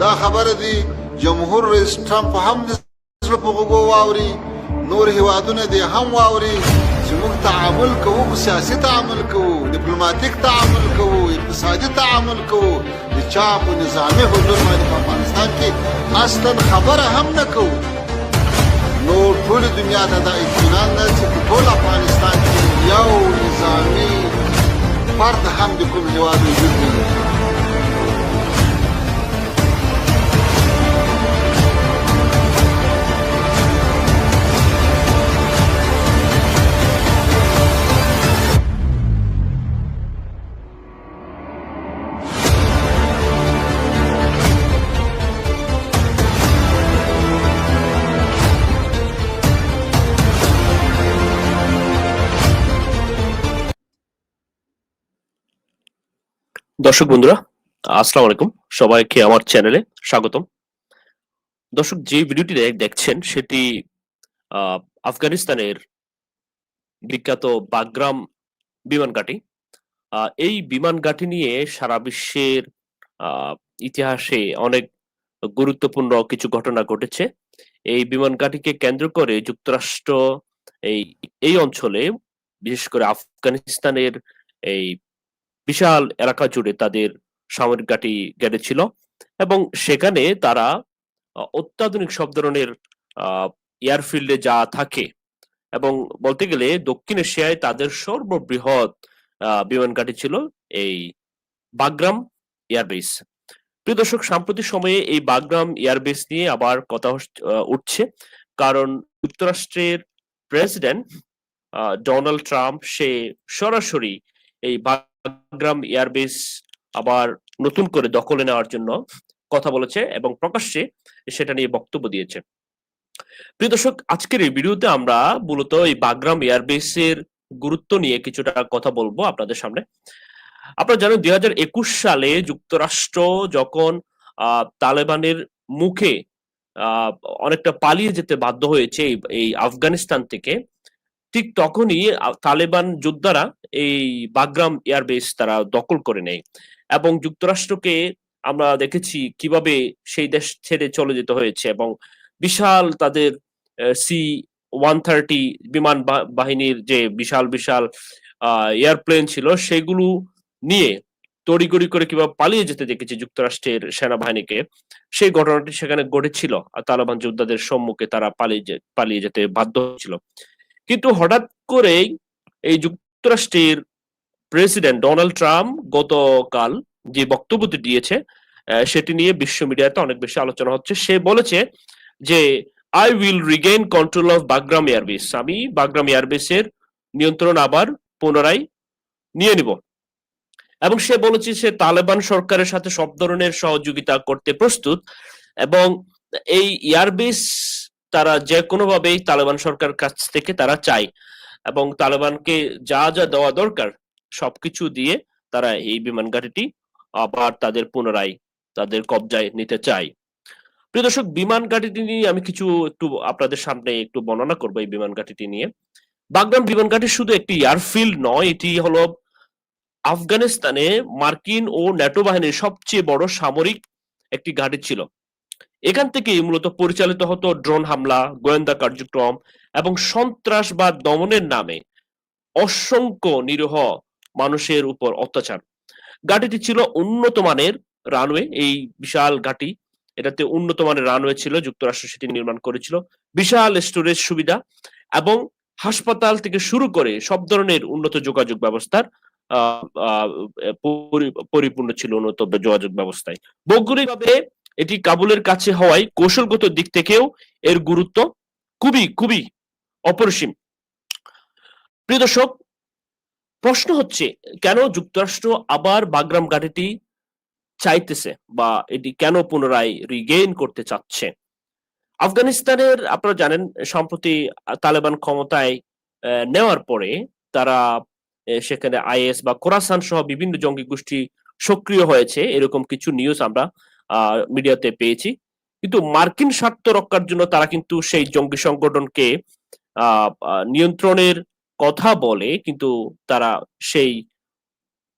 دا خبره دی جمهور رئیس ټرمپ هم د زړه په غوږو واوري. نور هیوادونه دې هم واوري چې موږ تعامل کوو سیاسي تعامل کوو ډیپلوماټیک تعامل کوو اقتصادي تعامل کوو. د چا په نظامي حضور باندې په افغانستان کې اصلا خبره هم نه کوو. نو ټول دنیا ته دا اطمینان ده چې ټول افغانستان کې یو نظامي فرد هم د کوم هیواد وجود لري দর্শক বন্ধুরা, আসসালামু আলাইকুম। সবাইকে আমার চ্যানেলে স্বাগতম। দর্শক, যে ভিডিওটি দেখছেন, সেটি আফগানিস্তানের বিখ্যাত বাগরাম বিমান ঘাঁটি। এই বিমান ঘাঁটি নিয়ে সারা বিশ্বের ইতিহাসে অনেক গুরুত্বপূর্ণ কিছু ঘটনা ঘটেছে। এই বিমান ঘাঁটিকে কেন্দ্র করে যুক্তরাষ্ট্র, এই এই অঞ্চলে, বিশেষ করে আফগানিস্তানের এই বিশাল এলাকা জুড়ে তাদের সামরিক ঘাঁটি গেড়েছিল এবং সেখানে তারা অত্যাধুনিক সব ধরনের এয়ারফিল্ডে যা থাকে এবং বলতে গেলে দক্ষিণ এশিয়ায় তাদের সর্ববৃহৎ বিমান ঘাঁটি ছিল এই বাগরাম এয়ারবেস। প্রিয় দর্শক, সাম্প্রতিক সময়ে এই বাগরাম এয়ারবেস নিয়ে আবার কথা উঠছে কারণ যুক্তরাষ্ট্রের প্রেসিডেন্ট ডোনাল্ড ট্রাম্প সে সরাসরি এই বাগরাম এয়ারবেস আবার নতুন করে দখলে নেওয়ার জন্য কথা বলেছে এবং প্রকাশ্যে সেটা নিয়ে বক্তব্য দিয়েছে। প্রিয় দর্শক, আজকের এই ভিডিওতে আমরা মূলত এই বাগরাম এয়ারবেসের গুরুত্ব নিয়ে কিছুটা কথা বলব আপনাদের সামনে। আপনারা জানেন দুই হাজার একুশ সালে যুক্তরাষ্ট্র যখন তালেবানের মুখে অনেকটা পালিয়ে যেতে বাধ্য হয়েছে এই আফগানিস্তান থেকে ঠিক তখনই তালেবান যোদ্ধারা এই বাগরাম এয়ারবেস তারা দখল করে নেয় এবং যুক্তরাষ্ট্রকে আমরা দেখেছি কীভাবে সেই দেশ ছেড়ে চলে যেতে হয়েছে এবং বিশাল তাদের সি ওয়ান থার্টি বিমান বাহিনীর যে বিশাল বিশাল এয়ারপ্লেন ছিল সেগুলো নিয়ে তড়িগড়ি করে কীভাবে পালিয়ে যেতে দেখেছি যুক্তরাষ্ট্রের সেনাবাহিনীকে, সেই ঘটনাটি সেখানে ঘটেছিল। আর তালেবান যোদ্ধাদের সম্মুখে তারা পালিয়ে পালিয়ে যেতে বাধ্য হয়েছিল। কিন্তু হঠাৎ করেই এই যুক্তরাষ্ট্রের প্রেসিডেন্ট ডোনাল্ড ট্রাম্প গতকাল যে বক্তব্যটি দিয়েছে সেটি নিয়ে বিশ্ব মিডিয়াতে অনেক বেশি আলোচনা হচ্ছে। সে বলেছে যে I will regain control of Bagram airbase আমি বাগরাম এয়ারবেসের নিয়ন্ত্রণ আবার পুনরায় নিয়ে নিব। এবং সে বলেছে সে তালেবান সরকারের সাথে সব ধরনের সহযোগিতা করতে প্রস্তুত এবং এই এয়ারবেস তারা যে কোনো ভাবেই তালেবান সরকার কাছ থেকে তারা চায়। এবং তালেবানকে যা যা দেওয়া দরকার, সবকিছু দিয়ে তারা এই বিমান ঘাঁটিটি আবার তাদের পুনরায় তাদের কবজায় নিতে চায়। প্রিয় দর্শক, বিমান ঘাঁটিটি নিয়ে আমি কিছু একটু আপনাদের সামনে একটু বর্ণনা করব এই বিমান ঘাঁটিটি নিয়ে। বাগরাম বিমান ঘাঁটি শুধু একটি এয়ারফিল্ড নয়, এটি হলো আফগানিস্তানে মার্কিন ও ন্যাটো বাহিনীর সবচেয়ে বড় সামরিক একটি ঘাঁটি ছিল। এখান থেকেই মূলত পরিচালিত হতো ড্রোন হামলা, গোয়েন্দা কার্যক্রম এবং সন্ত্রাসবাদ দমনের নামে অসংখ্য নিরীহ মানুষের উপর অত্যাচার। ঘাঁটিটি ছিল উন্নত মানের রানওয়ে, এই বিশাল ঘাঁটি এটাতে উন্নত মানের রানওয়ে ছিল, যুক্তরাষ্ট্র সেটি নির্মাণ করেছিল। বিশাল স্টোরেজ সুবিধা এবং হাসপাতাল থেকে শুরু করে সব ধরনের উন্নত যোগাযোগ ব্যবস্থার পরিপূর্ণ ছিল উন্নত যোগাযোগ ব্যবস্থায়। ভৌগোলিকভাবে এটি কাবুলের কাছে হওয়ায় কৌশলগত দিক থেকেও এর গুরুত্ব খুবই খুবই অপরিসীম। প্রিয় দর্শক, প্রশ্ন হচ্ছে, কেন যুক্তরাষ্ট্র আবার বাগরাম ঘাটিটি চাইতেছে বা এটি কেন পুনরায় রিগেইন করতে চাচ্ছে? আফগানিস্তানের, আপনারা জানেন, সম্প্রতি তালেবান ক্ষমতায় নেওয়ার পরে তারা সেখানে আইএস বা কোরাসান সহ বিভিন্ন জঙ্গি গোষ্ঠী সক্রিয় হয়েছে। এরকম কিছু নিউজ আমরা মিডিয়াতে পেয়েছি। কিন্তু মার্কিন স্বার্থ রক্ষার জন্য তারা কিন্তু সেই জঙ্গি সংগঠনকে নিয়ন্ত্রণের কথা বলে, কিন্তু তারা সেই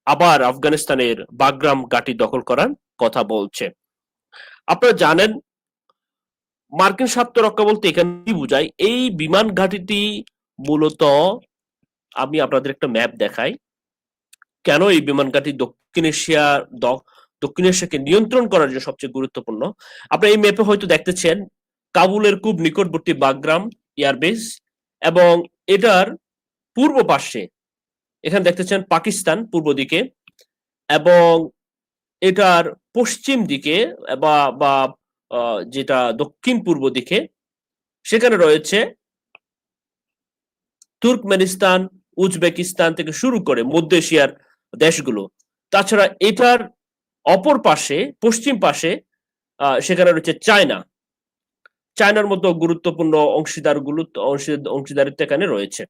আবার আফগানিস্তানের বাগরাম ঘাঁটি দখল করার কথা বলছে। আপনারা জানেন, মার্কিন স্বার্থ রক্ষা বলতে এখানে কি বোঝায়, এই বিমান ঘাঁটিটি মূলত, আমি আপনাদের একটা ম্যাপ দেখাই। কেন এই বিমান ঘাঁটি দক্ষিণ এশিয়ার দক্ষিণ এশিয়াকে নিয়ন্ত্রণ করার জন্য সবচেয়ে গুরুত্বপূর্ণ। আপনারা এই ম্যাপে হয়তো দেখতেছেন, কাবুলের খুব নিকটবর্তী বাগরাম এয়ারবেস এবং এটার পূর্ব পাশে, এখানে দেখতেছেন পাকিস্তান পূর্ব দিকে এবং এটার পশ্চিম দিকে বা বা যেটা দক্ষিণ পূর্ব দিকে, সেখানে রয়েছে তুর্কমেনিস্তান, উজবেকিস্তান থেকে শুরু করে মধ্য এশিয়ার দেশগুলো। তাছাড়া এটার অপর পাশে, পশ্চিম পাশে সেখানে রয়েছে চায়না। চায়নার মতো গুরুত্বপূর্ণ অংশীদারগুলো অংশী- অংশীদারিত্ব এখানে রয়েছে।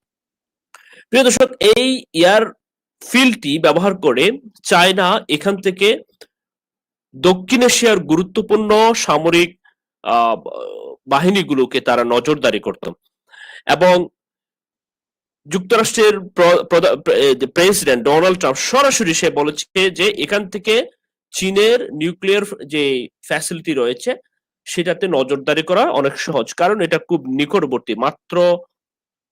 প্রিয় দর্শক, এই এয়ার ফিল্ডটি ব্যবহার করে চায়না এখান থেকে দক্ষিণ এশিয়ার গুরুত্বপূর্ণ সামরিক বাহিনীগুলোকে তারা নজরদারি করত। এবং যুক্তরাষ্ট্রের প্রেসিডেন্ট ডোনাল্ড ট্রাম্প সরাসরি সে বলেছে যে এখান থেকে চীনের নিউক্লিয়ার যে ফ্যাসিলিটি রয়েছে, সেটাতে নজরদারি করা অনেক সহজ। কারণ এটা খুব নিকটবর্তী, মাত্র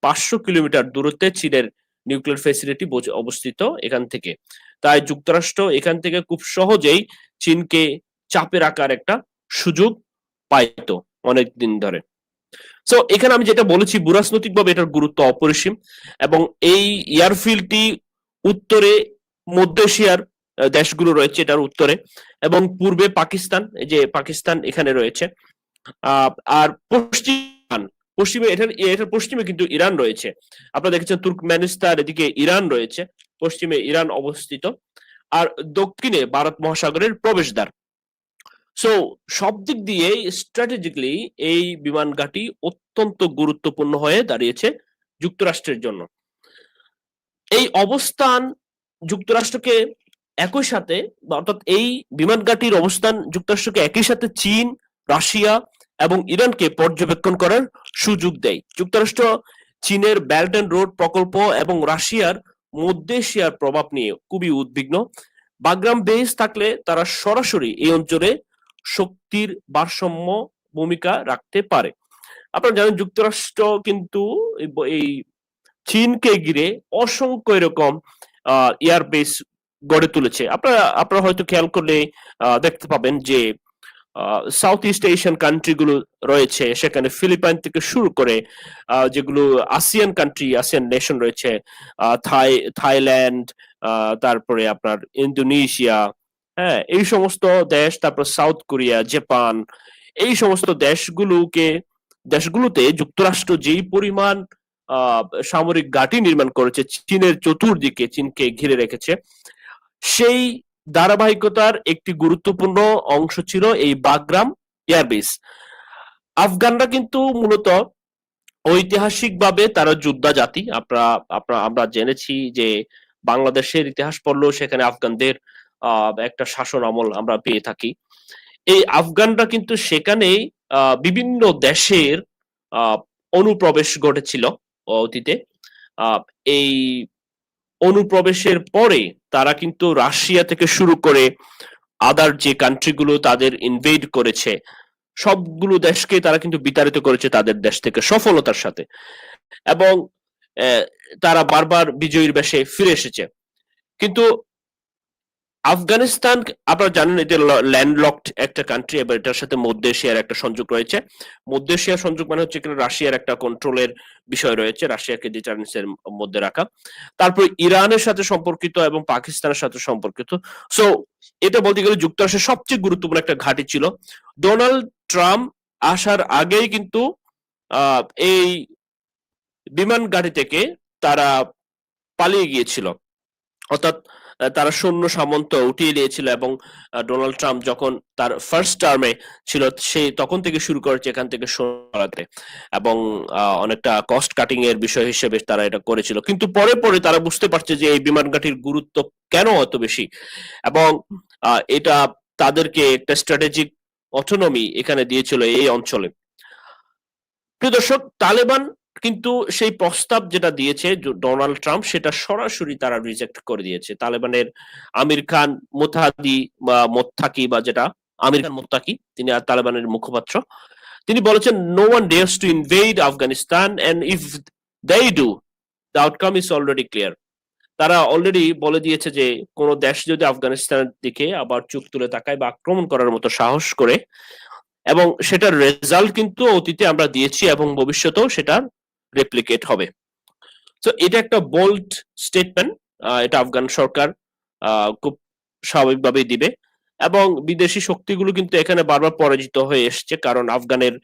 পাঁচশো কিলোমিটার দূরত্বে চীনের নিউক্লিয়ার ফ্যাসিলিটি অবস্থিত এখান থেকে। তাই যুক্তরাষ্ট্র এখান থেকে খুব সহজেই চীনকে চাপে রাখার একটা সুযোগ পাইতো অনেক দিন ধরে। সো এখানে আমি যেটা বলেছি, ভূরাজনৈতিকভাবে এটার গুরুত্ব অপরিসীম এবং এই এয়ারফিল্ডটি উত্তরে মধ্য এশিয়ার দেশগুলো রয়েছে এটার উত্তরে এবং পূর্বে পাকিস্তান যে পাকিস্তান এখানে রয়েছে। আর পশ্চিম পশ্চিমে এটার এটার পশ্চিমে কিন্তু ইরান রয়েছে। আপনারা দেখেছেন তুর্কমেনিস্তান, এদিকে ইরান রয়েছে, পশ্চিমে ইরান অবস্থিত। আর দক্ষিণে ভারত মহাসাগরের প্রবেশদ্বার। সো সব দিক দিয়ে স্ট্র্যাটেজিক্যালি এই বিমান ঘাঁটি অত্যন্ত গুরুত্বপূর্ণ হয়ে দাঁড়িয়েছে যুক্তরাষ্ট্রের জন্য। এই অবস্থান যুক্তরাষ্ট্রকে একই সাথে অর্থাৎ এই বিমান ঘাঁটির অবস্থান যুক্তরাষ্ট্রকে একই সাথে চীন, রাশিয়া এবং ইরানকে পর্যবেক্ষণ করার সুযোগ দেয়। যুক্তরাষ্ট্র চীনের বেল্ট অ্যান্ড রোড প্রকল্প এবং রাশিয়ার মধ্য এশিয়ার প্রভাব নিয়ে খুবই উদ্বিগ্ন। বাগরাম বেস থাকলে তারা সরাসরি এই অঞ্চলে শক্তির ভারসাম্য ভূমিকা রাখতে পারে। আপনারা জানেন যুক্তরাষ্ট্র কিন্তু এই চীনকে ঘিরে অসংখ্য এরকম এয়ার বেস গড়ে তুলেছে। আপনারা আপনারা হয়তো খেয়াল করলে দেখতে পাবেন যে সাউথ ইস্ট এশিয়ান কান্ট্রি গুলো রয়েছে, সেখানে ফিলিপাইন থেকে শুরু করে যেগুলো আসিয়ান কান্ট্রি আসিয়ান নেশন রয়েছে থাই, থাইল্যান্ড তারপরে আপনার ইন্দোনেশিয়া হ্যাঁ এই সমস্ত দেশ, তারপর সাউথ কোরিয়া জাপান এই সমস্ত দেশগুলোকে, দেশগুলোতে যুক্তরাষ্ট্র যেই পরিমাণ সামরিক ঘাঁটি নির্মাণ করেছে, চীনের চতুর্দিকে, চীনকে ঘিরে রেখেছে সেই ধারাবাহিকতার একটি গুরুত্বপূর্ণ অংশ ছিল এই বাগরাম এয়ারবেস। আফগানরা কিন্তু মূলত ঐতিহাসিকভাবে তারা যোদ্ধা জাতি আপনারা আপনারা আমরা জেনেছি যে বাংলাদেশের ইতিহাস পড়লেও সেখানে আফগানদের একটা শাসন আমল আমরা পেয়ে থাকি। এই আফগানরা কিন্তু সেখানে বিভিন্ন দেশের অনুপ্রবেশ ঘটেছিল অতীতে। এই অনুপ্রবেশের পরে তারা কিন্তু রাশিয়া থেকে শুরু করে আদার যে কান্ট্রিগুলো তাদের ইনভেড করেছে, সবগুলো দেশকে তারা কিন্তু বিতাড়িত করেছে তাদের দেশ থেকে সফলতার সাথে। এবং তারা বারবার বিজয়ীর বেশে ফিরে এসেছে। কিন্তু আফগানিস্তান, আপনারা জানেন এটা ল্যান্ডলকড একটা কান্ট্রি এবার এটার সাথে মধ্য এশিয়ার একটা সংযোগ রয়েছে। মধ্য এশিয়ার সংযোগ মানে হচ্ছে রাশিয়ার একটা কন্ট্রোলের বিষয় রয়েছে, রাশিয়াকে ডিটারেন্সের মধ্যে রাখা। তারপর ইরানের সাথে সম্পর্কিত এবং পাকিস্তানের সাথে সম্পর্কিত। সো এটা বলতে গেলে যুক্তরাষ্ট্রের সবচেয়ে গুরুত্বপূর্ণ একটা ঘাঁটি ছিল। ডোনাল্ড ট্রাম্প আসার আগেই কিন্তু এই বিমান ঘাঁটি থেকে তারা পালিয়ে গিয়েছিল। অর্থাৎ তারা সৈন্য সামন্ত উঠিয়ে নিয়েছিল এবং ডোনাল্ড ট্রাম্প যখন তার ফার্স্ট টার্মে ছিল, সে তখন থেকে শুরু করেছে এখান থেকে সরাতে এবং অনেকটা কস্ট কাটিং এর বিষয় হিসেবে তারা এটা করেছিল। কিন্তু পরে পরে তারা বুঝতে পারছে যে এই বিমান ঘাঁটির গুরুত্ব কেন অত বেশি এবং এটা তাদেরকে একটা স্ট্র্যাটেজিক অটোনমি এখানে দিয়েছিল এই অঞ্চলে। প্রিয় দর্শক, তালেবান কিন্তু সেই প্রস্তাব যেটা দিয়েছে ডোনাল্ড ট্রাম্প, সেটা সরাসরি তারা রিজেক্ট করে দিয়েছে। তালেবানের আমির খান মোতাহাদি বা মোত্তাকি বা যেটা, আমির খান মুত্তাকি, তিনি তালেবানের মুখপাত্র, তিনি বলেছেন no one dares to invade Afghanistan and if they do the outcome is already clear তারা অলরেডি বলে দিয়েছে যে, কোন দেশ যদি আফগানিস্তানের দিকে আবার চোখ তুলে তাকায় বা আক্রমণ করার মতো সাহস করে, এবং সেটার রেজাল্ট কিন্তু অতীতে আমরা দিয়েছি এবং ভবিষ্যতেও সেটার রেপ্লিকেট হবে। তো এটা একটা বোল্ড স্টেটমেন্ট এটা আফগান সরকার খুব স্বাভাবিকভাবেই দিবে। এবং বিদেশি শক্তিগুলো কিন্তু এখানে বারবার পরাজিত হয়ে এসছে, কারণ আফগানের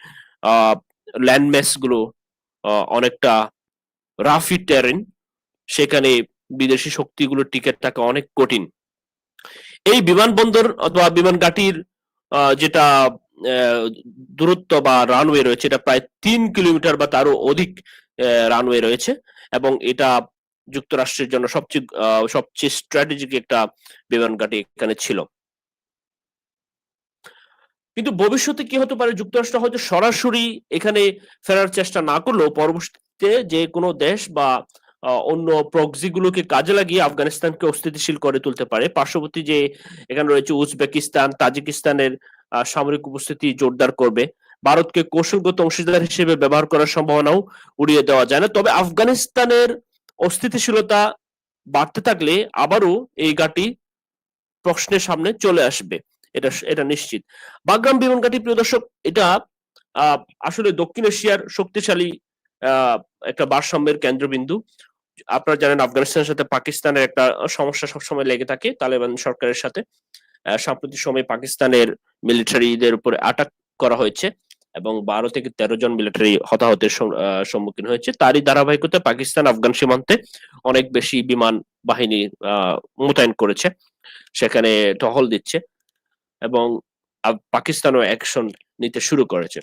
ল্যান্ডমেসগুলো অনেকটা রাফি টেরেন সেখানে বিদেশি শক্তিগুলোর টিকিট থাকা অনেক কঠিন। এই বিমানবন্দর অথবা বিমান ঘাটির যেটা দূরত্ব বা রানওয়ে রয়েছে, এটা প্রায় তিন কিলোমিটার বা তারও অধিক রানওয়ে রয়েছে এবং এটা যুক্তরাষ্ট্রের জন্য সবচেয়ে সবচেয়ে স্ট্র্যাটেজিক একটা বিমান এখানে ছিল। কিন্তু ভবিষ্যতে কি হতে পারে? যুক্তরাষ্ট্র হয়তো সরাসরি এখানে ফেরার চেষ্টা না করলেও পরবর্তীতে যে কোনো দেশ বা অন্য প্রক্সি গুলোকে কাজে লাগিয়ে আফগানিস্তানকে অস্থিতিশীল করে তুলতে পারে। পার্শ্ববর্তী যে এখানে রয়েছে উজবেকিস্তান, তাজিকিস্তানের সামরিক উপস্থিতি জোরদার করবে। ভারতকে কৌশলগত অংশীদার হিসেবে ব্যবহার করার সম্ভাবনাও উড়িয়ে দেওয়া যায় না। তবে আফগানিস্তানের অস্থিতিশীলতা বাড়তে থাকলে আবারও এই ঘাঁটি প্রশ্নের সামনে চলে আসবে। এটা এটা নিশ্চিত। বাগরাম বিমান ঘাঁটি, প্রিয় দর্শক, এটা আসলে দক্ষিণ এশিয়ার শক্তিশালী একটা ভারসাম্যের কেন্দ্রবিন্দু। আপনারা জানেন আফগানিস্তানের সাথে পাকিস্তানের একটা সমস্যা সবসময় লেগে থাকে তালেবান সরকারের সাথে। সাম্প্রতিক সময়ে পাকিস্তানের মিলিটারিদের উপরে আটাক করা হয়েছে। এবং বারো থেকে তেরো জন মিলিটারি হতাহতের সম্মুখীন হয়েছে। তারই ধারাবাহিকতা পাকিস্তান আফগান সীমান্তে অনেক বেশি বিমান বাহিনী মোতায়েন করেছে। সেখানে টহল দিচ্ছে এবং পাকিস্তানও অ্যাকশন নিতে শুরু করেছে।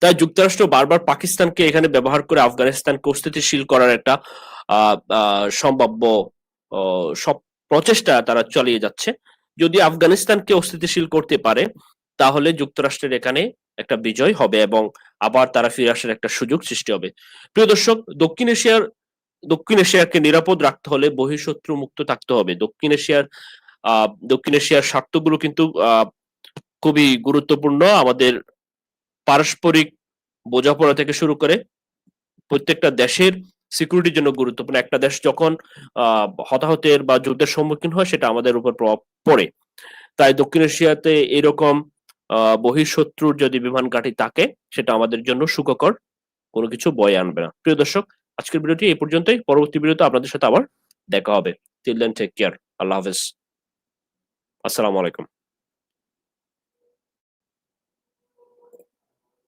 তাই যুক্তরাষ্ট্র বারবার পাকিস্তানকে এখানে ব্যবহার করে আফগানিস্তানকে অস্থিতিশীল করার একটা সম্ভাব্য সব প্রচেষ্টা তারা চালিয়ে যাচ্ছে। যদি আফগানিস্তানকে অস্থিতিশীল করতে পারে, তাহলে যুক্তরাষ্ট্রের এখানে একটা বিজয় হবে এবং আবার তারা ফিরে আসার একটা সুযোগ সৃষ্টি হবে। প্রিয় দর্শক, দক্ষিণ এশিয়ার, দক্ষিণ এশিয়াকে নিরাপদ রাখতে হলে বহিঃশত্রু মুক্ত থাকতে হবে। দক্ষিণ এশিয়ার দক্ষিণ এশিয়ার স্বার্থগুলো কিন্তু খুবই গুরুত্বপূর্ণ। আমাদের পারস্পরিক বোঝাপড়া থেকে শুরু করে প্রত্যেকটা দেশের সিকিউরিটির জন্য গুরুত্বপূর্ণ। একটা দেশ যখন হতাহতের বা যুদ্ধের সম্মুখীন হয়, সেটা আমাদের উপর প্রভাব পড়ে। তাই দক্ষিণ এশিয়াতে এরকম বহিঃশত্রুর যদি বিমান ঘাঁটি থাকে, সেটা আমাদের জন্য সুখকর, কোনো কিছু বয়ে আনবে না। প্রিয় দর্শক, আজকের ভিডিওটি এই পর্যন্তই। পরবর্তী ভিডিওতে আপনাদের সাথে আবার দেখা হবে। টিল দেন টেক কেয়ার আল্লাহ হাফেজ। আসসালামু আলাইকুম।